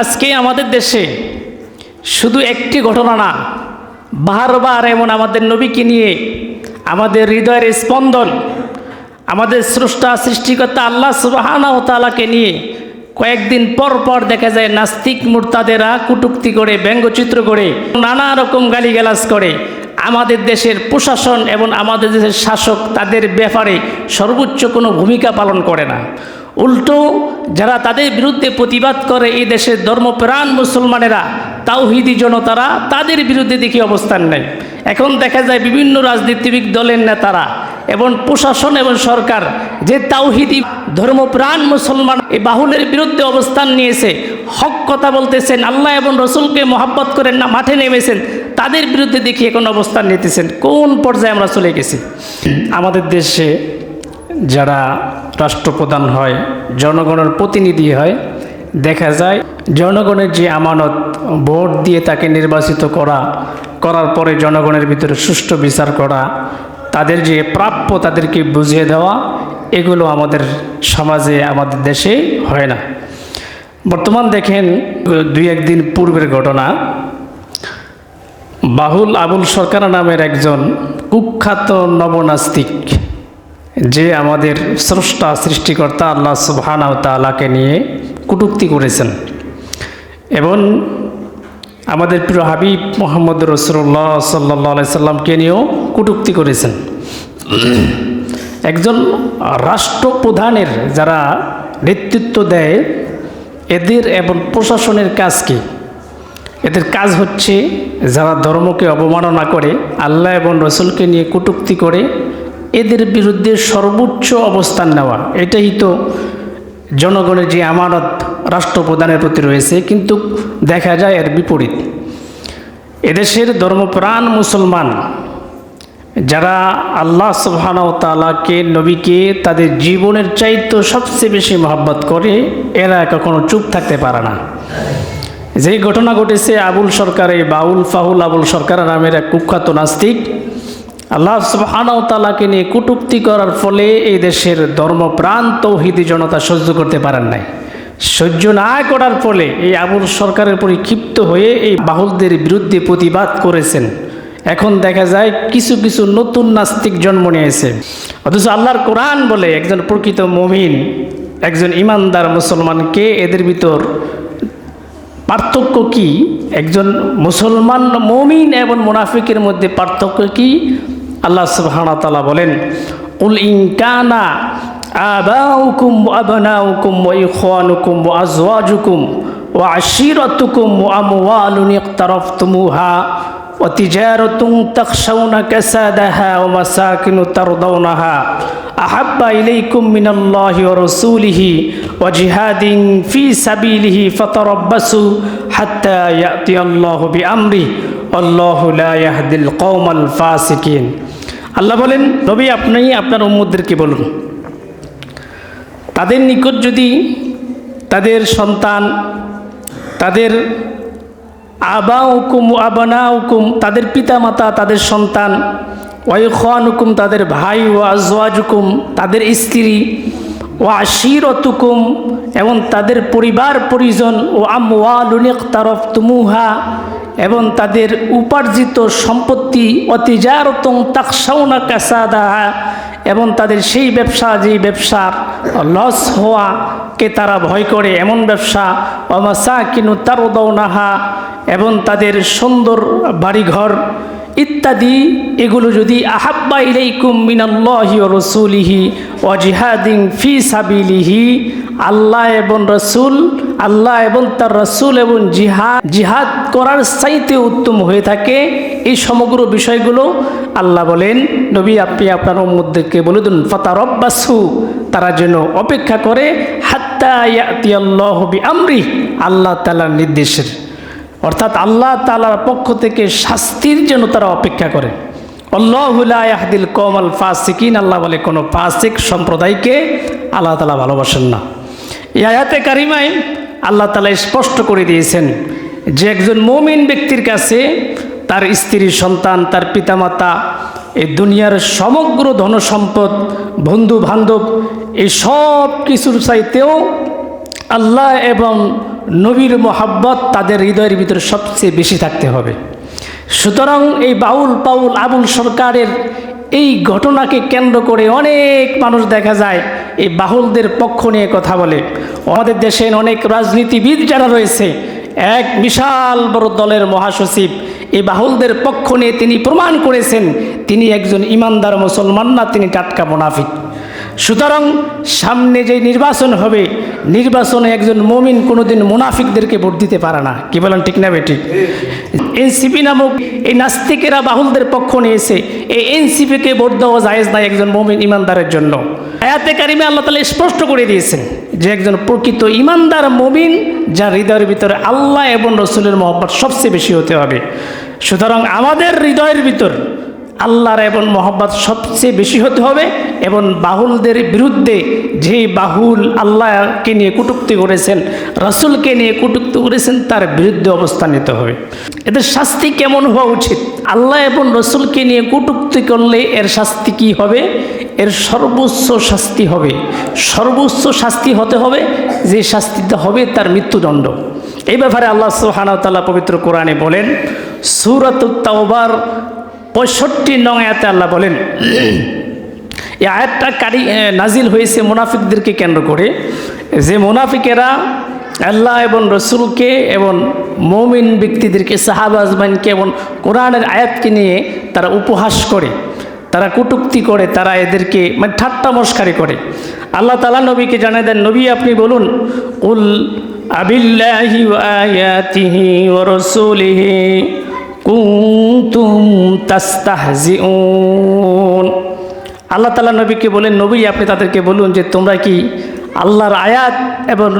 আজকে আমাদের দেশে শুধু একটি ঘটনা না, বারবার এমন আমাদের নবীকে নিয়ে আমাদের হৃদয়ের স্পন্দন, আমাদের স্রষ্টা, সৃষ্টিকর্তা আল্লাহ সুবাহানা ও তালাকে নিয়ে কয়েকদিন পর পর দেখা যায় নাস্তিক মুরতাদেরা কুটুক্তি করে, ব্যঙ্গচিত্র করে, নানা রকম গালিগালাজ করে। আমাদের দেশের প্রশাসন এবং আমাদের দেশের শাসক তাদের ব্যাপারে সর্বোচ্চ কোনো ভূমিকা পালন করে না। উল্টো যারা তাদের বিরুদ্ধে প্রতিবাদ করে এই দেশের ধর্মপ্রাণ মুসলমানেরা, তাওহিদি জনতারা, তাদের বিরুদ্ধে দেখি অবস্থান নেয়। এখন দেখা যায় বিভিন্ন রাজনীতিবিদ দলের নেতারা এবং প্রশাসন এবং সরকার যে তাওহিদি ধর্মপ্রাণ মুসলমান এই বাহুলের বিরুদ্ধে অবস্থান নিয়েছে, হক কথা বলতেছেন, আল্লাহ এবং রসুলকে মহাব্বত করেন না, মাঠে নেমেছেন, তাদের বিরুদ্ধে দেখি এখন অবস্থান নিতেছেন। কোন পর্যায়ে আমরা চলে গেছি? আমাদের দেশে যারা রাষ্ট্রপ্রধান হয়, জনগণের প্রতিনিধি হয়। দেখা যায়, জনগণের যে আমানত, ভোট দিয়ে তাকে নির্বাচিত করা, করার পরে জনগণের ভিতরে সুষ্ঠু বিচার করা, তাদের যে প্রাপ্য তাদেরকে বুঝিয়ে দেওয়া, এগুলো আমাদের সমাজে, আমাদের দেশে হয় না। বর্তমান দেখেন, দুই একদিন পূর্বের ঘটনা। বাহুল আবুল সরকার নামের একজন কুখ্যাত নবনাস্তিক যে আমাদের স্রষ্টা, সৃষ্টিকর্তা আল্লাহ সুবহানা তালাকে নিয়ে কটূক্তি করেছেন। এবং আমাদের প্রিয় হাবিব মোহাম্মদ রসুল্লাহ সাল্লাহ সাল্লামকে নিয়েও কটূক্তি করেছেন। একজন রাষ্ট্রপ্রধানের যারা নেতৃত্ব দেয়, এদের এবং প্রশাসনের কাজ কি এদের কাজ হচ্ছে যারা ধর্মকে অবমাননা করে, আল্লাহ এবং রসুলকে নিয়ে কটূক্তি করে এদের বিরুদ্ধে সর্বোচ্চ অবস্থান নেওয়া। এটাই তো জনগণের যে আমানত রাষ্ট্রপ্রধানের প্রতি রয়েছে, কিন্তু দেখা যায় এর বিপরীত। এদেশের ধর্মপ্রাণ মুসলমান যারা আল্লাহ তাআলাকে, নবীকে তাদের জীবনের চাইতে সবচেয়ে বেশি মহব্বত করে, এরা কখনো চুপ থাকতে পারে না। যে ঘটনা ঘটেছে, আবুল সরকারে বাউল ফাহুল আবুল সরকার নামের এক কুখ্যাত নাস্তিক আল্লাহ সুবহানাহু তালাকে নিয়ে কটুক্তি করার ফলে এই দেশের ধর্মপ্রাণ তৌহিদি জনতা সহ্য করতে পারেন নাই। সহ্য না করার ফলে এই আবুল সরকারের প্রতি ক্ষিপ্ত হয়ে এই বাহুলদের বিরুদ্ধে প্রতিবাদ করেছেন। এখন দেখা যায় কিছু কিছু নতুন নাস্তিক জন্ম নিয়েছে। অথচ আল্লাহর কোরআন বলে একজন প্রকৃত মমিন, একজন ইমানদার মুসলমানকে এদের ভিতর পার্থক্য কি? একজন মুসলমান মমিন এবং মুনাফিকের মধ্যে পার্থক্য কি? আল্লাহ সুবহানাহু ওয়া তাআলা বলেন উল ইনকানা আবাউকুম আবনাউকুম ওয়া ইখওয়ানুকুম ওয়া আজওয়াজুকুম ওয়া আশিরাতুকুম ওয়া আমওয়ালুন ইqtaraftumuha وتجارة تخشون كسادها ومساكن ترضونها أحب إليكم من الله ورسوله وجهاد في سبيله فتربصوا حتى يأتي الله بأمره والله لا يهدي القوم الفاسقين আল্লাহ বলেন, নবী, আপনি আপনার উম্মুদেরকে বলুন। তাদের নিকট যদি তাদের সন্তান, তাদের আবা হুকুম আবানা হুকুম তাদের পিতামাতা, তাদের সন্তান ওয়াইখান হুকুম তাদের ভাই ও আজওয়াজ হুকুম তাদের স্ত্রী, ও আশির অতুকুম এবং তাদের পরিবার পরিজন, ও আমওয়ালুনিক তারফ তুমুহা এবং তাদের উপার্জিত সম্পত্তি অতি অতিজারতং তাকসাউনা কাসাদাহা এবং তাদের সেই ব্যবসা যেই ব্যবসার লস হওয়াকে তারা ভয় করে, এমন ব্যবসা অমাসা কিনু তারও দৌনাহা এবং তাদের সুন্দর বাড়িঘর ইত্যাদি, এগুলো যদি আহাব্বা ইলাইকুম মিনাল্লাহি ও রসুলিহি ও জিহাদিং ফি সাবিলিহি, আল্লাহ এবং রসুল আল্লাহ এবং তার রসুল এবং জিহাদ জিহাদ করার চাইতে উত্তম হয়ে থাকে। এই সমগ্র বিষয়গুলো আল্লাহ বলেন, নবী, আপনি আপনার মধ্যেকে বলে দিন, ফতারব্বাসু, তারা যেন অপেক্ষা করে, হাত্তা ইয়াতি আল্লাহ আমরি আল্লাহ তালার নির্দেশের। অর্থাৎ আল্লাহ তালার পক্ষ থেকে শাস্তির জন্য তারা অপেক্ষা করে। আল্লাহুল্লাহদিল কমল ফাসিকিন, আল্লাহ বলে, কোনো ফাসিক সম্প্রদায়কে আল্লাহ তালা ভালোবাসেন না। এই আয়াতে কারিমায় আল্লাহ তালা স্পষ্ট করে দিয়েছেন যে একজন মমিন ব্যক্তির কাছে তার স্ত্রী, সন্তান, তার পিতামাতা, এই দুনিয়ার সমগ্র ধনসম্পদ বন্ধু বান্ধব এই সব কিছুর চাইতেও আল্লাহ এবং নবীর মোহাব্বত তাদের হৃদয়ের ভিতরে সবচেয়ে বেশি থাকতে হবে। সুতরাং এই বাউল পাউল আবুল সরকারের এই ঘটনাকে কেন্দ্র করে অনেক মানুষ দেখা যায় এই বাহুলদের পক্ষ নিয়ে কথা বলে। আমাদের দেশের অনেক রাজনীতিবিদ যারা রয়েছে, এক বিশাল বড় দলের মহাসচিব। এই বাহুলদের পক্ষ নিয়ে তিনি প্রমাণ করেছেন, তিনি একজন ইমানদার মুসলমান না, তিনি টাটকা মুনাফিক। সুতরাং সামনে যে নির্বাচন হবে, নির্বাচনে একজন মমিন কোনোদিন মুনাফিকদেরকে ভোট দিতে পারে না। কি বলেন ঠিক না বেটি? এনসিপি নামক এই নাস্তিকেরা বাহুলদের পক্ষ নিয়েছে এই এনসিপিকে ভোট দেওয়া জায়েজ নাই একজন মমিন ইমানদারের জন্য। আয়াতে কারিমে আল্লাহ তালা স্পষ্ট করে দিয়েছেন যে একজন প্রকৃত ইমানদার মমিন, যার হৃদয়ের ভিতরে আল্লাহ এবং রসুলের মহব্বত সবচেয়ে বেশি হতে হবে। সুতরাং আমাদের হৃদয়ের ভিতর আল্লাহর এবং মহব্বত সবচেয়ে বেশি হতে হবে এবং বাহুলদের বিরুদ্ধে যে বাহুল আল্লাহকে নিয়ে কুটুক্তি করেছেন, রসুলকে নিয়ে কুটুক্তি করেছেন, তার বিরুদ্ধে অবস্থান নিতে হবে। এদের শাস্তি কেমন হওয়া উচিত? আল্লাহ এবং রসুলকে নিয়ে কুটুক্তি করলে এর শাস্তি কি হবে? এর সর্বোচ্চ শাস্তি হবে। সর্বোচ্চ শাস্তি হতে হবে, যে শাস্তিটা হবে তার মৃত্যুদণ্ড। এই ব্যাপারে আল্লাহ সুহানাতাল্লাহ পবিত্র কোরআনে বলেন সুরাত তাওবার পঁয়ষট্টি নং আয়াতে আল্লাহ বলেন, এই আয়াতটা কারি নাজিল হয়েছে মুনাফিকদেরকে কেন্দ্র করে যে মুনাফিকেরা আল্লাহ এবং রসুলকে এবং মৌমিন ব্যক্তিদেরকে, সাহাব আজমাইনকে এবং কোরআনের আয়াতকে নিয়ে তারা উপহাস করে, তারা কটুক্তি করে, তারা এদেরকে মানে ঠাট্টা মস্কারি করে। আল্লাহ তালা নবীকে জানিয়ে দেন, নবী আপনি বলুন উল আবিল্লাহি আয়াতিহি ও রসুলিহি। কুন্তুম তাস্তাহজিউন। আল্লাহ তালা নবীকে বলেন, নবী, আপনি তাদেরকে বলুন যে তোমরা কি আল্লাহর আয়াত এবং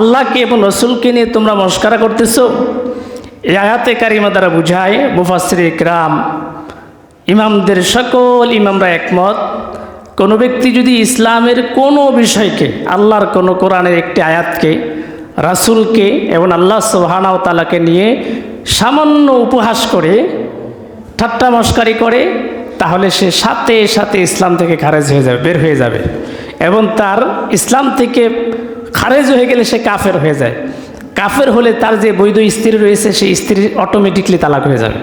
আল্লাহকে এবং রসুলকে নিয়ে তোমরা মস্কারা করতেছো? এই আয়াতে কারিমা দ্বারা বুঝায় মুফাসির ইকরাম, ইমামদের সকল ইমামরা একমত, কোনো ব্যক্তি যদি ইসলামের কোনো বিষয়কে, আল্লাহর কোনো কোরআনের একটি আয়াতকে, রাসুলকে এবং আল্লাহ সুবাহানাও তালাকে নিয়ে সামান্য উপহাস করে, ঠাট্টা মস্কারি করে, তাহলে সে সাথে সাথে ইসলাম থেকে খারেজ হয়ে যাবে, বের হয়ে যাবে। এবং তার ইসলাম থেকে খারেজ হয়ে গেলে সে কাফের হয়ে যায়। কাফের হলে তার যে বৈধ স্ত্রী রয়েছে, সেই স্ত্রী অটোমেটিকলি তালাক হয়ে যাবে।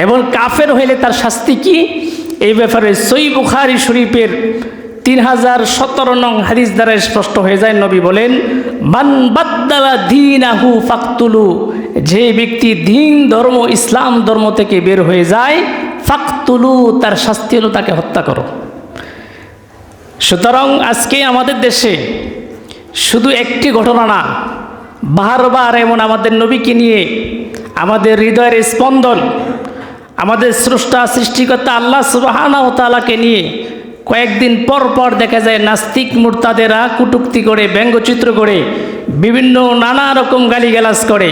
এবং কাফের হইলে তার শাস্তি কি? এই ব্যাপারে সই বুখারি শরীফের তিন হাজার সতেরো নং হাদিস দ্বারা স্পষ্ট হয়ে যায়। নবী বলেন, মান বাদ্দালা দিন আহু ফাকতুলু যে ব্যক্তি দিন ধর্ম, ইসলাম ধর্ম থেকে বের হয়ে যায়, ফাকতুলু, তার শাস্তি হলো তাকে হত্যা করো। সুতরাং আজকে আমাদের দেশে শুধু একটি ঘটনা না, বারবার এমন আমাদের নবীকে নিয়ে আমাদের হৃদয়ের স্পন্দন, আমাদের স্রষ্টা, সৃষ্টিকর্তা আল্লাহ সুবাহানা তালাকে নিয়ে কয়েকদিন পর পর দেখা যায় নাস্তিক মুরতাদেরা কুটুক্তি করে, ব্যঙ্গচিত্র করে, বিভিন্ন নানা রকম গালিগালাজ করে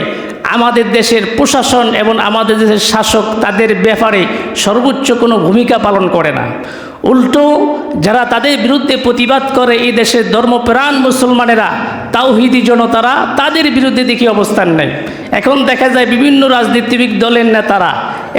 আমাদের দেশের প্রশাসন এবং আমাদের দেশের শাসক তাদের ব্যাপারে সর্বোচ্চ কোনো ভূমিকা পালন করে না। উল্টো যারা তাদের বিরুদ্ধে প্রতিবাদ করে এই দেশের ধর্মপ্রাণ মুসলমানেরা, তাওহিদি জনতারা তাদের বিরুদ্ধে দেখি অবস্থান নেয়। এখন দেখা যায় বিভিন্ন রাজনীতিবিক দলের নেতারা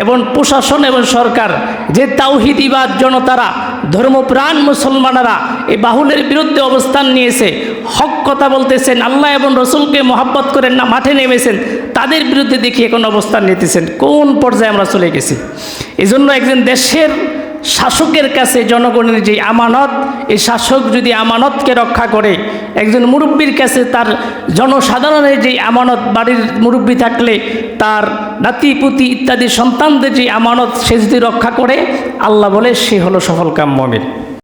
এবং প্রশাসন এবং সরকার যে তাওহিদিবাদ জনতারা, ধর্মপ্রাণ মুসলমানেরা এই বাহুলের বিরুদ্ধে অবস্থান নিয়েছে, হক কথা বলতেছেন, আল্লাহ এবং রসুলকে মহাব্বত করেন না, মাঠে নেমেছেন তাদের বিরুদ্ধে দেখি এখন অবস্থান নিতেছেন। কোন পর্যায়ে আমরা চলে গেছি? এজন্য একজন দেশের শাসকের কাছে জনগণের যে আমানত, এই শাসক যদি আমানতকে রক্ষা করে, একজন মুরব্বীর কাছে তার জনসাধারণের যে আমানত, বাড়ির মুরব্বী থাকলে, তার নাতিপুতি ইত্যাদি সন্তানদের যে আমানত, সে যদি রক্ষা করে, আল্লাহ বলে সে হলো সফল কাম মমিন।